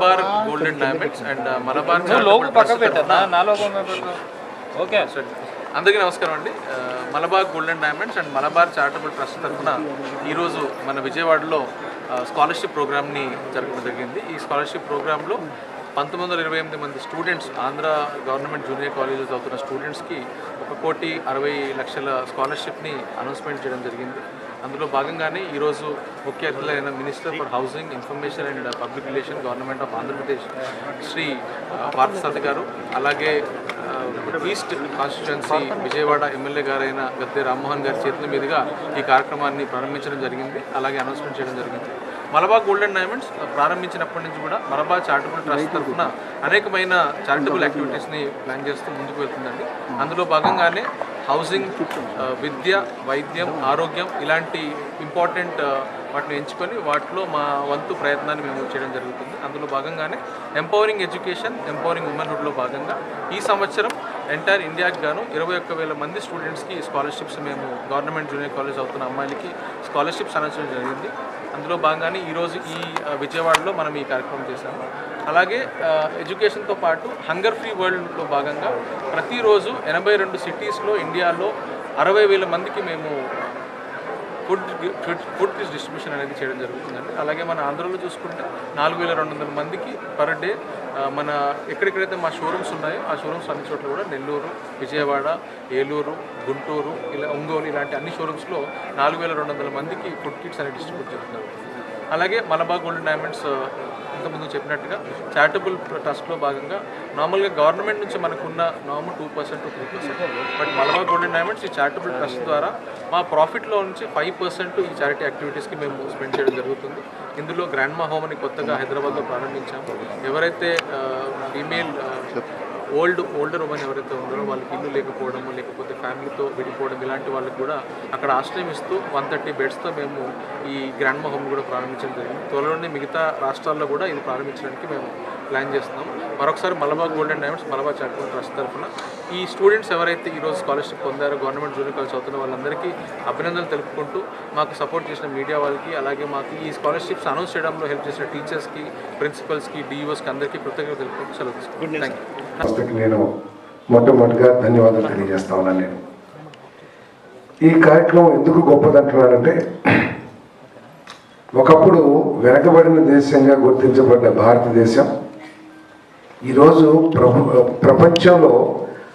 Malabar golden diamonds and Malabar okay. సరే. అందరికీ నమస్కారం అండి. Malabar golden diamonds and Malabar charitable trust తరఫున ఈరోజు మన విజయవాడలో స్కాలర్షిప్ ప్రోగ్రామ్ని జరగడం జరిగింది. ఈ స్కాలర్షిప్ ప్రోగ్రాంలో పంతొమ్మిది వందల ఇరవై ఎనిమిది మంది students Andhra government junior colleges అవుతున్న స్టూడెంట్స్కి ఒక కోటి అరవై లక్షల స్కాలర్షిప్ని అనౌన్స్మెంట్ చేయడం జరిగింది. అందులో భాగంగానే ఈరోజు ముఖ్య అతిథులైన minister for housing information and public relation government of Andhra Pradesh Shri ఆ, గారు అలాగే ఈస్ట్ కాన్స్టిట్యున్సీ విజయవాడ ఎమ్మెల్యే గారైన గద్దె రామ్మోహన్ గారి చేతుల మీదుగా ఈ కార్యక్రమాన్ని ప్రారంభించడం జరిగింది. అలాగే అనౌన్స్మెంట్ చేయడం జరిగింది. మలబా గోల్డెన్ డైమండ్స్ ప్రారంభించినప్పటి నుంచి కూడా మలబా చారిటబుల్ ట్రస్ట్ తరఫున అనేకమైన చారిటబుల్ యాక్టివిటీస్ని ప్లాన్ చేస్తూ ముందుకు వెళ్తుందండి. అందులో భాగంగానే హౌసింగ్ విద్య వైద్యం ఆరోగ్యం ఇలాంటి ఇంపార్టెంట్ వాటిని ఎంచుకొని వాటిలో మా వంతు ప్రయత్నాన్ని మేము చేయడం జరుగుతుంది. అందులో భాగంగానే ఎంపవరింగ్ ఎడ్యుకేషన్ ఎంపవరింగ్ ఉమెన్హుడ్లో భాగంగా ఈ సంవత్సరం ఎంటైర్ ఇండియాకి గాను ఇరవై ఒక్క వేల మంది స్టూడెంట్స్కి స్కాలర్షిప్స్ మేము గవర్నమెంట్ జూనియర్ కాలేజ్ అవుతున్న అమ్మాయిలకి స్కాలర్షిప్స్ అందించడం జరిగింది. అందులో భాగంగానే ఈరోజు ఈ విజయవాడలో మనం ఈ కార్యక్రమం చేశాము. అలాగే ఎడ్యుకేషన్తో పాటు హంగర్ ఫ్రీ వరల్డ్లో భాగంగా ప్రతిరోజు ఎనభై రెండు సిటీస్లో ఇండియాలో అరవై వేల మందికి మేము ఫుడ్ ఫుడ్ ఫుడ్ డిస్ట్రిబ్యూషన్ అనేది చేయడం జరుగుతుందండి. అలాగే మన ఆంధ్రలో చూసుకుంటే నాలుగు వేల రెండు వందల మందికి పర్ డే మన ఎక్కడెక్కడైతే మా షోరూమ్స్ ఉన్నాయో ఆ షోరూమ్స్ అన్ని చోట్ల కూడా నెల్లూరు విజయవాడ ఏలూరు గుంటూరు ఇలా ఒంగోలు ఇలాంటి అన్ని షోరూమ్స్లో నాలుగు వేల రెండు వందల మందికి ఫుడ్ కిట్స్ అనేవి డిస్ట్రిబ్యూట్ చేస్తున్నారు అలాగే మలబా గోల్డెన్ డైమండ్స్ ఇంతకుముందు చెప్పినట్టుగా చారిటబుల్ ట్రస్ట్లో భాగంగా నార్మల్గా గవర్నమెంట్ నుంచి మనకున్న normal two percent to three percent but Malabar golden diamonds ఈ చారిటబుల్ ట్రస్ట్ ద్వారా మా ప్రాఫిట్లో నుంచి ఫైవ్ పర్సెంట్ ఈ చారిటీ యాక్టివిటీస్కి మేము స్పెండ్ చేయడం జరుగుతుంది. ఇందులో గ్రాండ్ మా హోమ్ అని కొత్తగా హైదరాబాద్లో ప్రారంభించాము. ఎవరైతే ఫీమేల్ ఓల్డ్ ఓల్డర్ ఉమెన్ ఎవరైతే ఉన్నారో వాళ్ళకి ఇల్లు లేకపోవడము లేకపోతే ఫ్యామిలీతో విడిపోవడం ఇలాంటి వాళ్ళకి కూడా అక్కడ ఆశ్రయం ఇస్తూ వన్ థర్టీ బెడ్స్తో మేము ఈ గ్రాండ్ మా హోమ్ కూడా ప్రారంభించడం జరిగింది. త్వరలోనే మిగతా రాష్ట్రాల్లో కూడా ఇది ప్రారంభించడానికి మేము ప్లాన్ చేస్తున్నాం మరొకసారి Malabar golden diamonds Malabar charitable trust తరఫున ఈ స్టూడెంట్స్ ఎవరైతే ఈరోజు స్కాలర్షిప్ పొందారో గవర్నమెంట్ జూనియర్ కాలేజ్ చదువుతున్న వాళ్ళందరికీ అభినందనలు తెలుపుకుంటూ మాకు సపోర్ట్ చేసిన మీడియా వాళ్ళకి అలాగే మాకు ఈ స్కాలర్షిప్స్ అనౌన్స్ చేయడంలో హెల్ప్ చేసిన టీచర్స్కి ప్రిన్సిపల్స్కి డిఈఓస్కి అందరికీ కృతజ్ఞతలు తెలుపుకుంటూ సెలవు థ్యాంక్ నేను మొట్టమొదటిగా ధన్యవాదాలు తెలియజేస్తా ఉన్నాను నేను. ఈ కార్యక్రమం ఎందుకు గొప్పదంటున్నానంటే ఒకప్పుడు వెనకబడిన దేశంగా గుర్తించబడ్డ భారతదేశం ఈరోజు ప్రభు ప్రపంచంలో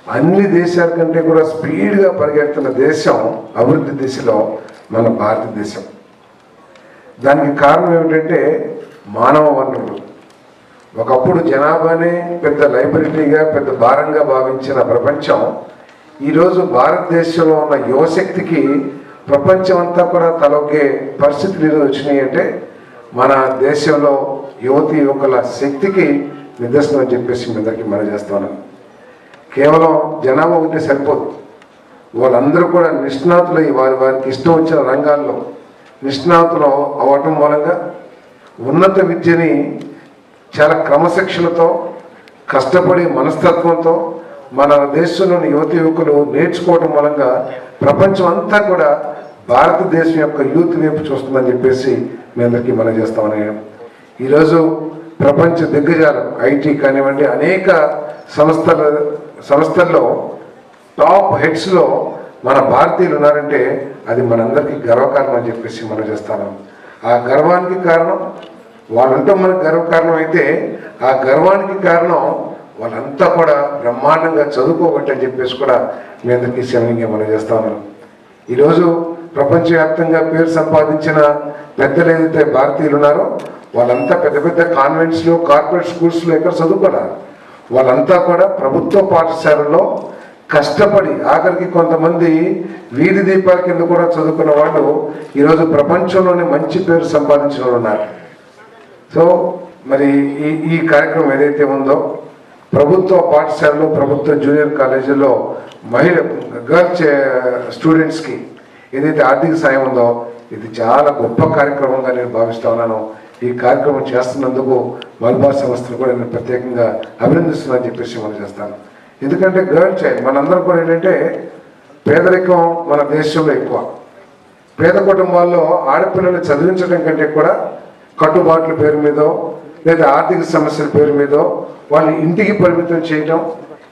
అన్ని దేశాల కంటే కూడా స్పీడ్గా పరిగెడుతున్న దేశం అభివృద్ధి దిశలో మన భారతదేశం. దానికి కారణం ఏమిటంటే మానవ వనరులు. ఒకప్పుడు జనాభానే పెద్ద లైబ్రరీగా పెద్ద భారంగా భావించిన ప్రపంచం ఈరోజు భారతదేశంలో ఉన్న యువశక్తికి ప్రపంచం అంతా కూడా తలొగ్గే పరిస్థితులు ఈరోజు వచ్చినాయి అంటే మన దేశంలో యువతి యువకుల శక్తికి నిదర్శనం అని చెప్పేసి మీ అందరికీ మనం చేస్తున్నాను కేవలం జనాభా ఉంటే సరిపోదు. వాళ్ళందరూ కూడా నిష్ణాతులై వారి వారికి ఇష్టం వచ్చిన రంగాల్లో నిష్ణాతులు అవ్వటం మూలంగా ఉన్నత విద్యని చాలా క్రమశిక్షణతో కష్టపడి మనస్తత్వంతో మన దేశంలోని యువతి యువకులు నేర్చుకోవడం మూలంగా ప్రపంచం అంతా కూడా భారతదేశం యొక్క యూత్ వైపు చూస్తుందని చెప్పేసి మీ అందరికీ మనం చేస్తామని ఈరోజు ప్రపంచ దిగ్గజాలు ఐటీ కానివ్వండి అనేక సంస్థల సంస్థల్లో టాప్ హెడ్స్లో మన భారతీయులు ఉన్నారంటే అది మనందరికీ గర్వకారణం అని చెప్పేసి మనం చేస్తాను. ఆ గర్వానికి కారణం వాళ్ళంతా మనకు గర్వకారణం అయితే ఆ గర్వానికి కారణం వాళ్ళంతా కూడా బ్రహ్మాండంగా చదువుకోబట్టి అని చెప్పేసి కూడా మీ అందరికీ శరణంగా మనం చేస్తాను. ఈరోజు ప్రపంచవ్యాప్తంగా పేరు సంపాదించిన పెద్దలు ఏదైతే భారతీయులు ఉన్నారో వాళ్ళంతా పెద్ద పెద్ద కాన్వెంట్స్లో కార్పొరేట్ స్కూల్స్లో ఎక్కడ చదువుకున్నారు వాళ్ళంతా కూడా ప్రభుత్వ పాఠశాలల్లో కష్టపడి ఆఖరికి కొంతమంది వీధి దీపాల కింద కూడా చదువుకున్న వాళ్ళు ఈరోజు ప్రపంచంలోనే మంచి పేరు సంపాదించిన వాళ్ళు ఉన్నారు. సో మరి ఈ ఈ కార్యక్రమం ఏదైతే ఉందో ప్రభుత్వ పాఠశాలలో ప్రభుత్వ జూనియర్ కాలేజీల్లో మహిళ గర్ల్స్ స్టూడెంట్స్కి ఏదైతే ఆర్థిక సాయం ఉందో ఇది చాలా గొప్ప కార్యక్రమంగా నేను భావిస్తా ఉన్నాను. ఈ కార్యక్రమం చేస్తున్నందుకు మల్బార్ సంస్థను కూడా నేను ప్రత్యేకంగా అభినందిస్తున్నాను చెప్పేసి మనం చేస్తాను. ఎందుకంటే గర్ల్ చైల్డ్ మనందరం కూడా ఏంటంటే పేదరికం మన దేశంలో ఎక్కువ. పేద కుటుంబాల్లో ఆడపిల్లలు చదివించడం కంటే కూడా కట్టుబాట్ల పేరు మీదో లేదా ఆర్థిక సమస్యల పేరు మీదో వాళ్ళు ఇంటికి పరిమితం చేయడం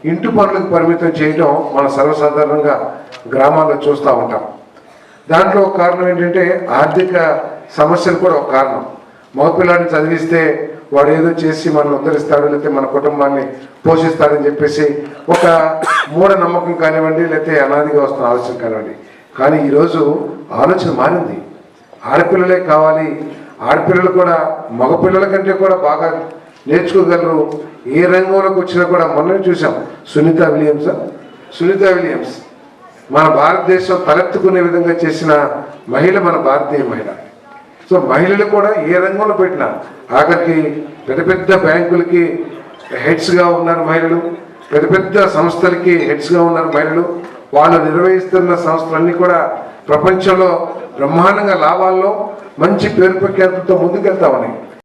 ఇంటి పనులకు పరిమితం చేయడం మనం సర్వసాధారణంగా గ్రామాల్లో చూస్తూ ఉంటాం. దాంట్లో కారణం ఏంటంటే ఆర్థిక సమస్యలు కూడా ఒక కారణం. మగపిల్లాడిని చదివిస్తే వాడు ఏదో చేసి మనం ఉద్ధరిస్తాడు లేకపోతే మన కుటుంబాన్ని పోషిస్తాడని చెప్పేసి ఒక మూఢ నమ్మకం కానివ్వండి లేకపోతే అనాదిగా వస్తున్న ఆలోచన కానివ్వండి. కానీ ఈరోజు ఆలోచన మారింది. ఆడపిల్లలే కావాలి. ఆడపిల్లలు కూడా మగపిల్లల కంటే కూడా బాగా నేర్చుకోగలరు. ఏ రంగంలోకి వచ్చినా కూడా మొన్న చూసాం సునీత విలియమ్స్ సునీత విలియమ్స్ మన భారతదేశం తలెత్తుకునే విధంగా చేసిన మహిళ మన భారతీయ మహిళ. సో మహిళలు కూడా ఏ రంగంలో పెట్టినా ఆఖరికి పెద్ద పెద్ద బ్యాంకులకి హెడ్స్గా ఉన్నారు మహిళలు పెద్ద పెద్ద సంస్థలకి హెడ్స్గా ఉన్నారు మహిళలు. వాళ్ళు నిర్వహిస్తున్న సంస్థలన్నీ కూడా ప్రపంచంలో బ్రహ్మాండంగా లాభాల్లో మంచి పేరు ప్రఖ్యాతులతో ముందుకెళ్తా ఉన్నాయి